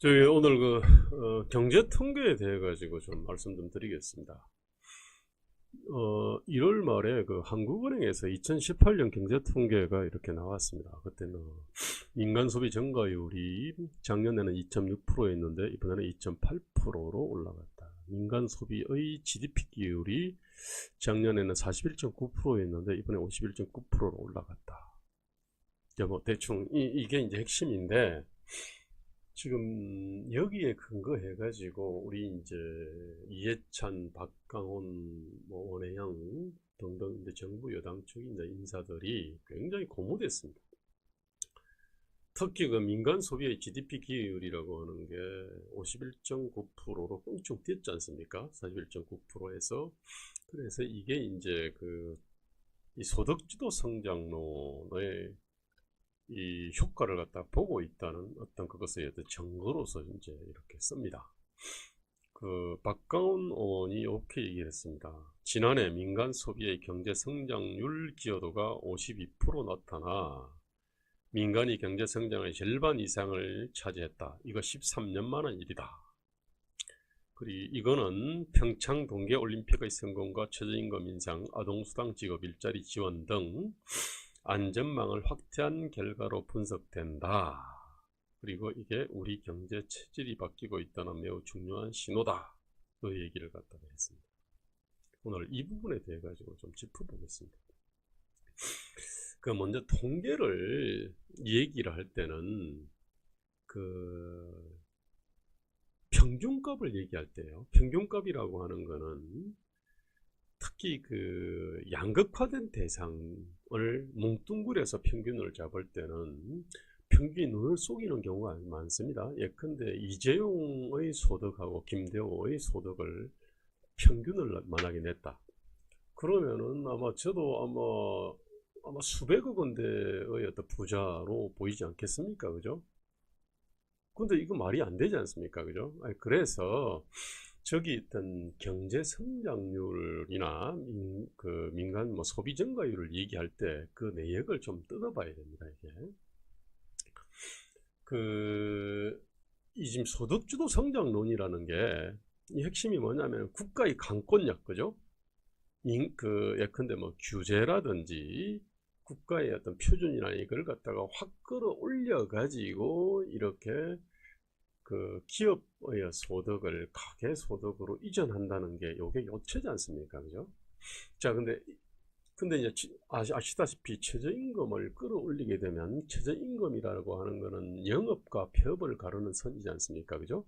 저희 오늘 그 어, 경제 통계에 대해 가지고 좀 말씀 좀 드리겠습니다. 어, 1월 말에 그 한국은행에서 2018년 경제 통계가 이렇게 나왔습니다. 그때는 민간 소비 증가율이 작년에는 2.6%였는데 이번에는 2.8%로 올라갔다. 민간 소비의 GDP 비율이 작년에는 41.9%였는데 이번에 51.9%로 올라갔다. 뭐 대충 이, 이게 이제 핵심인데 지금 여기에 근거해 가지고 우리 이제 이해찬, 박강원, 뭐 원혜영 등등 이제 정부 여당 측 이제 인사들이 굉장히 고무됐습니다. 특히 그 민간 소비의 GDP 기율이라고 하는 게 51.9%로 껑충 뛰었지 않습니까? 41.9%에서 그래서 이게 이제 그 이 소득주도 성장론의 이 효과를 갖다 보고 있다는 어떤 그것의 어떤 증거로서 이제 이렇게 씁니다. 그 박가운 의원이 이렇게 얘기를 했습니다. 지난해 민간 소비의 경제 성장률 기여도가 52% 나타나 민간이 경제 성장의 절반 이상을 차지했다. 이거 13년 만한 일이다. 그리고 이거는 평창 동계 올림픽의 성공과 최저임금 인상, 아동수당 지급 일자리 지원 등 안전망을 확대한 결과로 분석된다. 그리고 이게 우리 경제 체질이 바뀌고 있다는 매우 중요한 신호다. 그 얘기를 갖다가 했습니다. 오늘 이 부분에 대해 가지고 좀 짚어보겠습니다. 그 먼저 통계를 얘기를 할 때는 그 평균값을 얘기할 때요. 평균값이라고 하는 거는 특히 그 양극화된 대상을 뭉뚱그려서 평균을 잡을 때는 평균이 눈을 속이는 경우가 많습니다. 예컨대 이재용의 소득하고 김대호의 소득을 평균을 만하게 냈다. 그러면은 아마 저도 아마 아마 수백억 원대의 어떤 부자로 보이지 않겠습니까? 그죠? 근데 이거 말이 안 되지 않습니까? 그죠? 그래서 저기 있던 경제 성장률이나 민, 그 민간 뭐 소비 증가율을 얘기할 때 그 내역을 좀 뜯어봐야 됩니다. 이게 그이 지금 소득주도 성장론이라는 게 이 핵심이 뭐냐면 국가의 강권력 그죠? 인, 그 예컨대 뭐 규제라든지 국가의 어떤 표준이나 이걸 갖다가 확 끌어올려 가지고 이렇게 그 기업의 소득을 가계 소득으로 이전한다는 게 요게 요체지 않습니까? 그죠? 자, 근데 근데 이제 아시, 아시다시피 최저임금을 끌어올리게 되면 최저임금이라고 하는 거는 영업과 폐업을 가르는 선이지 않습니까? 그죠?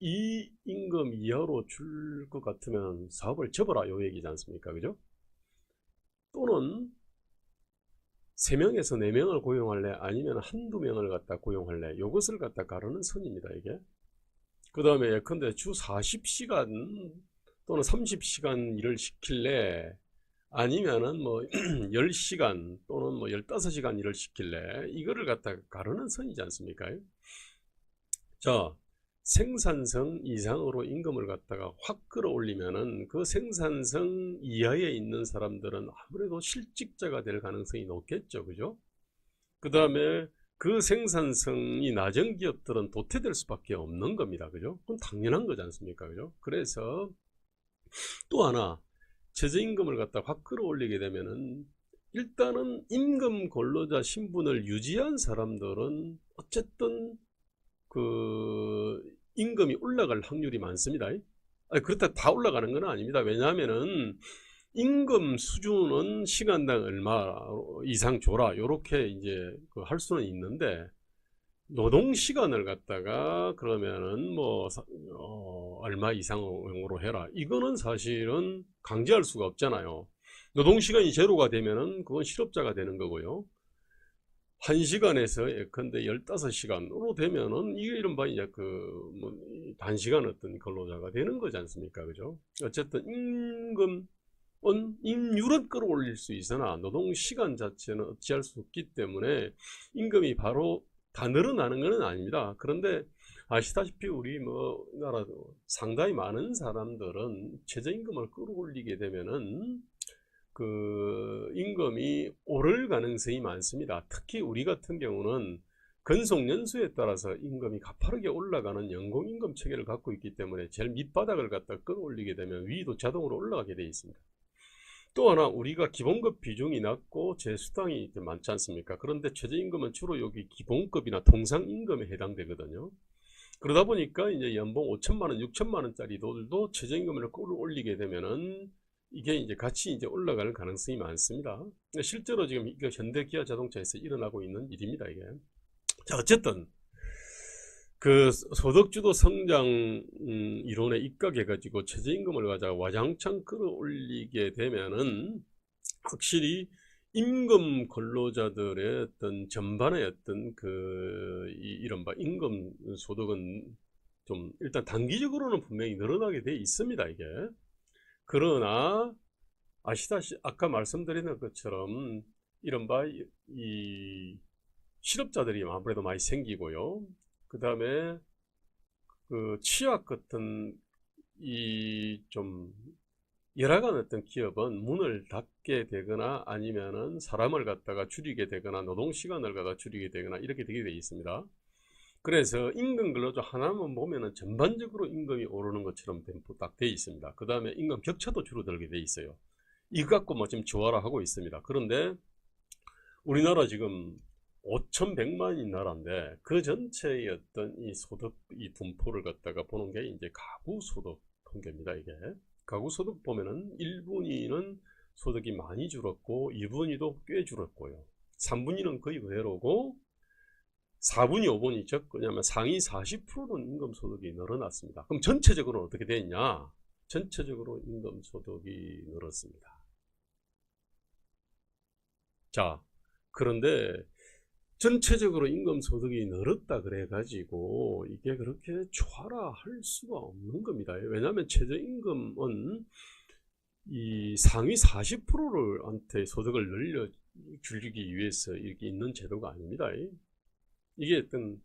이 임금 이하로 줄 것 같으면 사업을 접어라 요 얘기지 않습니까? 그죠? 또는 3명에서 4명을 고용할래? 아니면 한두 명을 갖다 고용할래? 요것을 갖다 가르는 선입니다, 이게. 그 다음에 예컨대 주 40시간 또는 30시간 일을 시킬래? 아니면은 뭐 10시간 또는 뭐 15시간 일을 시킬래? 이거를 갖다 가르는 선이지 않습니까? 자, 생산성 이상으로 임금을 갖다가 확 끌어올리면은 그 생산성 이하에 있는 사람들은 아무래도 실직자가 될 가능성이 높겠죠. 그죠? 그 다음에 그 생산성이 낮은 기업들은 도태될 수밖에 없는 겁니다. 그죠? 그건 당연한 거지 않습니까? 그죠? 그래서 또 하나 최저임금을 갖다 확 끌어올리게 되면은 일단은 임금 근로자 신분을 유지한 사람들은 어쨌든 그 임금이 올라갈 확률이 많습니다. 그렇다 다 올라가는 건 아닙니다. 왜냐하면은 임금 수준은 시간당 얼마 이상 줘라 이렇게 이제 그할 수는 있는데 노동 시간을 갖다가 그러면은 뭐 어, 얼마 이상으로 해라 이거는 사실은 강제할 수가 없잖아요. 노동 시간이 제로가 되면은 그건 실업자가 되는 거고요. 1시간에서 예컨대 15시간으로 되면은 이게 이른바 이제 그 뭐 단시간 어떤 근로자가 되는 거지 않습니까? 그죠? 어쨌든 임금 은 임률은 끌어올릴 수 있으나 노동 시간 자체는 어찌할 수 없기 때문에 임금이 바로 다 늘어나는 것은 아닙니다. 그런데 아시다시피 우리 뭐 나라도 상당히 많은 사람들은 최저임금을 끌어올리게 되면은 그 임금이 오를 가능성이 많습니다. 특히 우리 같은 경우는 근속 연수에 따라서 임금이 가파르게 올라가는 연공임금 체계를 갖고 있기 때문에 제일 밑바닥을 갖다 끌어올리게 되면 위도 자동으로 올라가게 되어 있습니다. 또 하나 우리가 기본급 비중이 낮고 재수당이 많지 않습니까? 그런데 최저임금은 주로 여기 기본급이나 통상임금에 해당되거든요. 그러다 보니까 이제 연봉 5천만 원, 6천만 원짜리들도 최저임금을 끌어올리게 되면은 이게 이제 같이 이제 올라갈 가능성이 많습니다. 실제로 지금 이거 현대 기아 자동차에서 일어나고 있는 일입니다, 이게. 자, 어쨌든 그 소득주도 성장 음, 이론에 입각해가지고 최저임금을 가지고 와장창 끌어올리게 되면은 확실히 임금 근로자들의 어떤 전반의 어떤 그 이- 이른바 임금 소득은 좀 일단 단기적으로는 분명히 늘어나게 돼 있습니다, 이게. 그러나 아시다시 아까 말씀드린 것처럼 이른바 이, 이 실업자들이 아무래도 많이 생기고요. 그 다음에 그 취약 같은 이 좀 열악한 어떤 기업은 문을 닫게 되거나 아니면은 사람을 갖다가 줄이게 되거나 노동 시간을 갖다 줄이게 되거나 이렇게 되게 돼 있습니다. 그래서 임금 근로자 하나만 보면은 전반적으로 임금이 오르는 것처럼 딱돼 있습니다. 그 다음에 임금 격차도 줄어들게 돼 있어요. 이거 갖고 뭐 지금 조화를 하고 있습니다. 그런데 우리나라 지금 5,100만인 나라인데 그 전체의 어떤 이 소득 이 분포를 갖다가 보는 게 이제 가구 소득 통계입니다. 이게 가구 소득 보면은 1분위는 소득이 많이 줄었고 2분위도 꽤 줄었고요. 3분위는 거의 그대로고 4분위, 5분위 즉 그냐면 상위 40%는 임금 소득이 늘어났습니다. 그럼 전체적으로 어떻게 됐냐? 전체적으로 임금 소득이 늘었습니다. 자, 그런데 전체적으로 임금 소득이 늘었다 그래 가지고 이게 그렇게 조화라할 수가 없는 겁니다. 왜냐하면 최저임금은 이 상위 40%를 한테 소득을 늘려 줄이기 위해서 이렇게 있는 제도가 아닙니다. 이게 어떤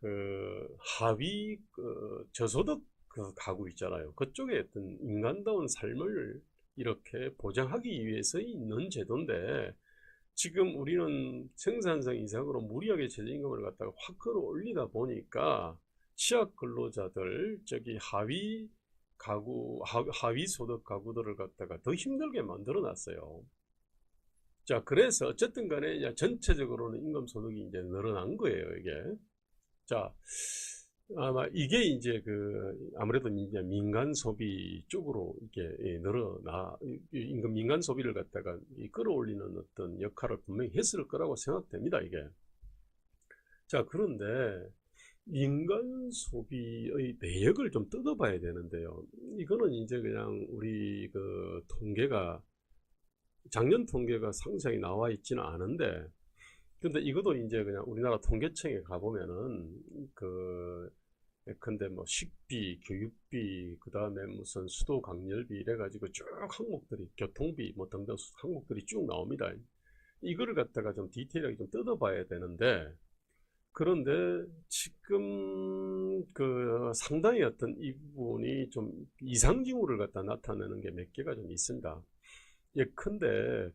그 하위 그 저소득 그 가구 있잖아요. 그쪽에 어떤 인간다운 삶을 이렇게 보장하기 위해서 있는 제도인데 지금 우리는 생산성 이상으로 무리하게 최저임금을 갖다가 확 끌어올리다 보니까 취약 근로자들 저기 하위 가구 하, 하위 소득 가구들을 갖다가 더 힘들게 만들어 놨어요. 자, 그래서 어쨌든 간에 전체적으로는 임금 소득이 이제 늘어난 거예요, 이게. 자, 아마 이게 이제 그 아무래도 이제 민간 소비 쪽으로 이게 예, 늘어나 임금 민간 소비를 갖다가 이 끌어올리는 어떤 역할을 분명히 했을 거라고 생각됩니다, 이게. 자, 그런데 민간 소비의 내역을 좀 뜯어봐야 되는데요. 이거는 이제 그냥 우리 그 통계가 작년 통계가 상세하게 나와 있지는 않은데, 근데 이것도 이제 그냥 우리나라 통계청에 가보면은 그 예컨대 뭐 식비, 교육비, 그 다음에 무슨 수도 강렬비 이래가지고 쭉 항목들이 교통비 뭐 등등 항목들이 쭉 나옵니다. 이거를 갖다가 좀 디테일하게 좀 뜯어봐야 되는데 그런데 지금 그 상당히 어떤 이 부분이 좀 이상 징후를 갖다 나타내는 게 몇 개가 좀 있습니다. 예컨대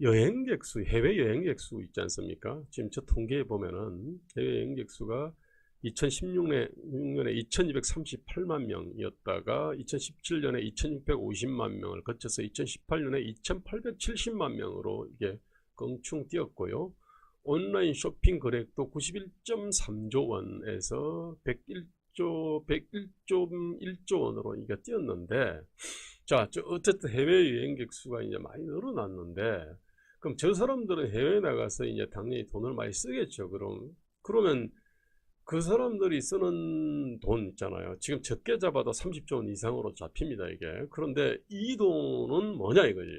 여행객 수, 해외 여행객 수 있지 않습니까? 지금 저 통계에 보면은 해외 여행객 수가 2016년에 6년에 2238만 명이었다가 2017년에 2650만 명을 거쳐서 2018년에 2870만 명으로 이게 껑충 뛰었고요. 온라인 쇼핑 거래액도 91.3조 원에서 101조 101.1조 원으로 이게 뛰었는데 자, 저 어쨌든 해외 여행객 수가 이제 많이 늘어났는데 그럼 저 사람들은 해외 나가서 이제 당연히 돈을 많이 쓰겠죠. 그럼 그러면 그 사람들이 쓰는 돈 있잖아요. 지금 적게 잡아도 30조 원 이상으로 잡힙니다, 이게. 그런데 이 돈은 뭐냐 이거지.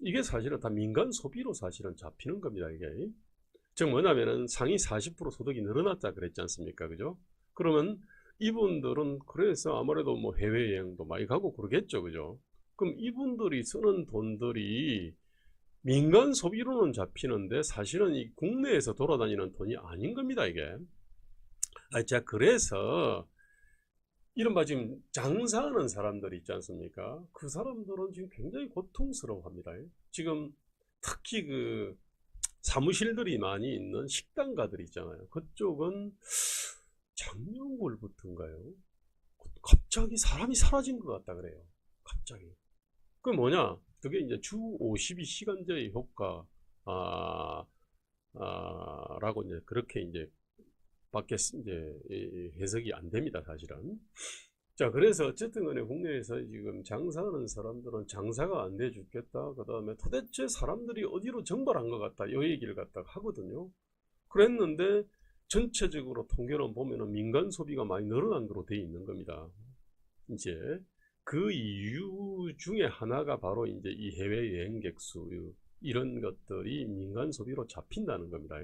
이게 사실은 다 민간 소비로 사실은 잡히는 겁니다, 이게. 즉 뭐냐면은 상위 40% 소득이 늘어났다 그랬지 않습니까? 그죠? 그러면 이분들은 그래서 아무래도 뭐 해외여행도 많이 가고 그러겠죠, 그죠? 그럼 이분들이 쓰는 돈들이 민간 소비로는 잡히는데 사실은 이 국내에서 돌아다니는 돈이 아닌 겁니다, 이게. 아, 자, 그래서 이른바 지금 장사하는 사람들 있지 않습니까? 그 사람들은 지금 굉장히 고통스러워 합니다. 지금 특히 그 사무실들이 많이 있는 식당가들 있잖아요. 그쪽은 작년골부터인가요? 갑자기 사람이 사라진 것 같다 그래요. 갑자기. 그 뭐냐? 그게 이제 주 52시간제의 효과, 아, 아, 라고 이제 그렇게 이제 밖에 이제 이- 이 해석이 안 됩니다, 사실은. 자, 그래서 어쨌든 간에 국내에서 지금 장사하는 사람들은 장사가 안 돼 죽겠다. 그 다음에 도대체 사람들이 어디로 정발한 것 같다. 요 얘기를 갖다가 하거든요. 그랬는데 전체적으로 통계를 보면은 민간 소비가 많이 늘어난 거로 돼 있는 겁니다. 이제 그 이유 중에 하나가 바로 이제 이 해외 여행객 수 이런 것들이 민간 소비로 잡힌다는 겁니다.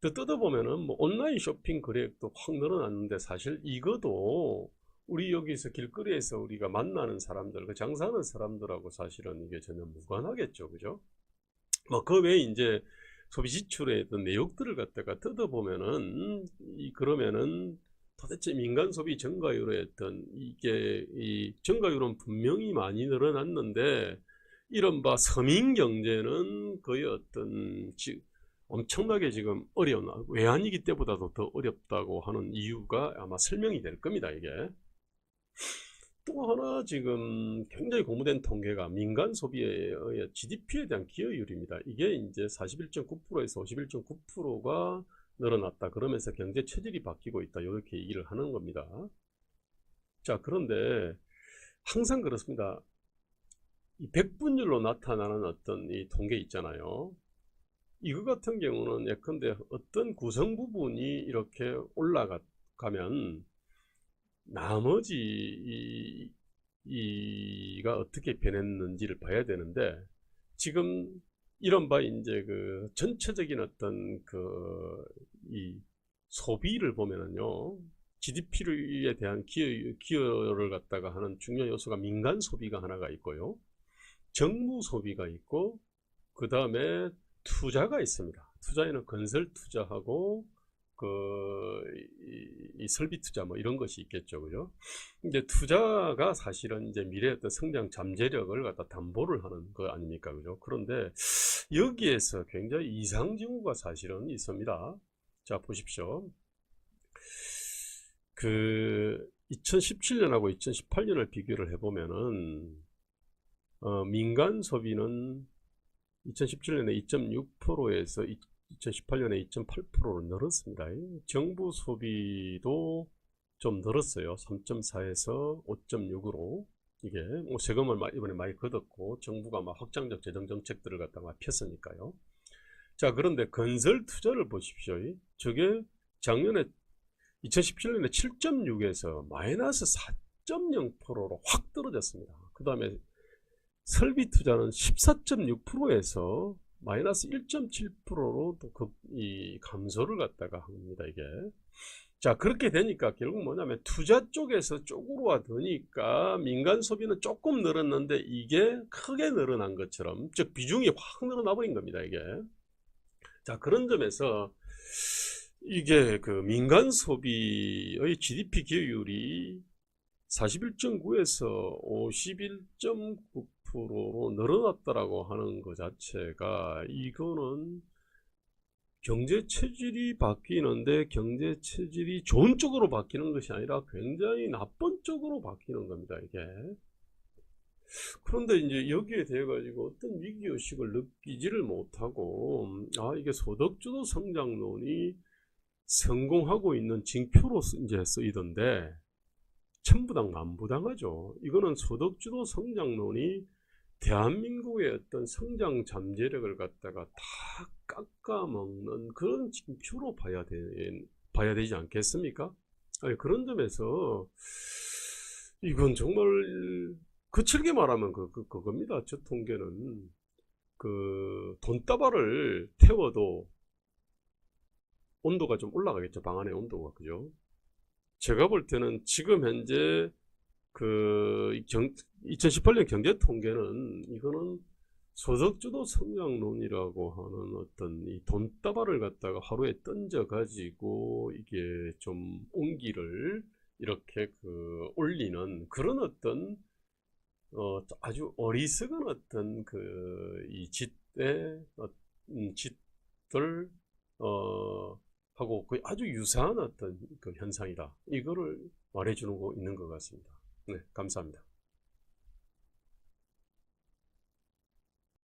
또 뜯어보면은 뭐 온라인 쇼핑 거래액도 확 늘어났는데 사실 이것도 우리 여기서 길거리에서 우리가 만나는 사람들, 그 장사하는 사람들하고 사실은 이게 전혀 무관하겠죠, 그죠? 뭐 그 외에 이제 소비 지출의 어떤 내역들을 갖다가 뜯어보면은 음, 이 그러면은 도대체 민간 소비 증가율의 어떤 이게 이 증가율은 분명히 많이 늘어났는데 이른바 서민 경제는 거의 어떤 지, 엄청나게 지금 어려운 외환위기 때보다도 더 어렵다고 하는 이유가 아마 설명이 될 겁니다 이게 또 하나 지금 굉장히 고무된 통계가 민간 소비의 GDP에 대한 기여율입니다. 이게 이제 41.9%에서 51.9%가 늘어났다. 그러면서 경제 체질이 바뀌고 있다. 이렇게 얘기를 하는 겁니다. 자, 그런데 항상 그렇습니다. 이 백분율로 나타나는 어떤 이 통계 있잖아요. 이거 같은 경우는 예컨대 어떤 구성 부분이 이렇게 올라가면 나머지 이, 이가 어떻게 변했는지를 봐야 되는데 지금 이런 바 이제 그 전체적인 어떤 그 이 소비를 보면은요 GDP에 대한 기여, 기여를 갖다가 하는 중요한 요소가 민간 소비가 하나가 있고요. 정부 소비가 있고 그 다음에 투자가 있습니다. 투자에는 건설 투자하고 그, 이, 이 설비 투자 뭐 이런 것이 있겠죠. 그죠? 이제 투자가 사실은 이제 미래의 어떤 성장 잠재력을 갖다 담보를 하는 거 아닙니까? 그죠? 그런데 여기에서 굉장히 이상 징후가 사실은 있습니다. 자, 보십시오. 그 2017년하고 2018년을 비교를 해보면은 어, 민간 소비는 2017년에 2.6%에서 2018년에 2.8%로 늘었습니다. 정부 소비도 좀 늘었어요. 3.4에서 5.6으로 이게 뭐 세금을 이번에 많이 걷었고 정부가 막 확장적 재정 정책들을 갖다가 폈으니까요. 자 그런데 건설 투자를 보십시오. 저게 작년에 2017년에 7.6에서 마이너스 4.0%로 확 떨어졌습니다. 그 다음에 설비 투자는 14.6%에서 마이너스 1.7%로 또이 감소를 갖다가 합니다 이게. 자 그렇게 되니까 결국 뭐냐면 투자 쪽에서 쪽으로 드니까 민간 소비는 조금 늘었는데 이게 크게 늘어난 것처럼 즉 비중이 확 늘어나 버린 겁니다 이게. 자 그런 점에서 이게 그 민간 소비의 GDP 기여율이 41.9에서 51.9 10%로 늘어났다라고 하는 것 자체가 이거는 경제 체질이 바뀌는데 경제 체질이 좋은 쪽으로 바뀌는 것이 아니라 굉장히 나쁜 쪽으로 바뀌는 겁니다 이게. 그런데 이제 여기에 대해 가지고 어떤 위기의식을 느끼지를 못하고 아 이게 소득주도 성장론이 성공하고 있는 징표로 이제 쓰이던데 천부당 만부당하죠 이거는 소득주도 성장론이 대한민국의 어떤 성장 잠재력을 갖다가 다 깎아먹는 그런 징표로 봐야, 되, 봐야 되지 않겠습니까? 아니, 그런 점에서 이건 정말 거칠게 말하면 그, 그, 그겁니다. 저 통계는 그 돈다발을 태워도 온도가 좀 올라가겠죠. 방 안의 온도가. 그죠? 제가 볼 때는 지금 현재 그 경, 2018년 경제 통계는 이거는 소득주도 성장론이라고 하는 어떤 이 돈다발을 갖다가 하루에 던져 가지고 이게 좀 온기를 이렇게 그 올리는 그런 어떤 어 아주 어리석은 어떤 그 이 짓의 어, 음, 짓 것들 어, 하고 거의 아주 유사한 어떤 그 현상이다. 이거를 말해주는 거 있는 것 같습니다. 네, 감사합니다.